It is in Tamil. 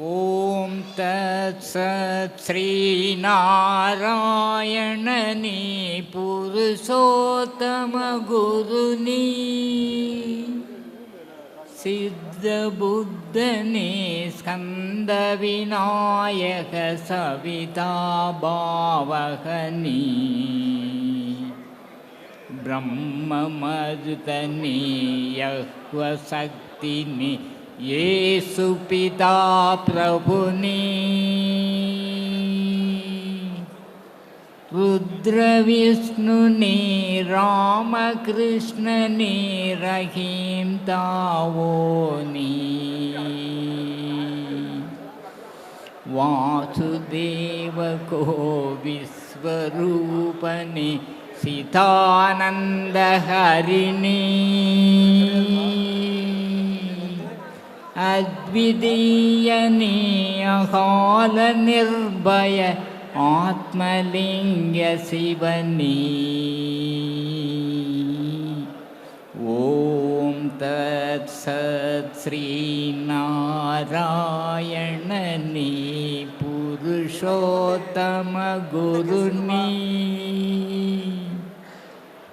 ॐ तत्सत् श्रीनारायणनी पुरुषोत्तमगुरुनी सिद्धबुद्धनि स्कन्दविनायक सविता वावहनि ब्रह्ममजतनि यः वशक्तिनि ये सुपिता प्रभुनि। रुद्रविष्णुनि रामकृष्णनि रहीं तावोनि वासुदेवको विश्वरूपनि सीतानन्दहरिणी अद्वितीयनि ஆத்மலிங்க சிவனே. ஓம் தத் சத் ஸ்ரீநாராயணனே புருஷோத்தம குருனே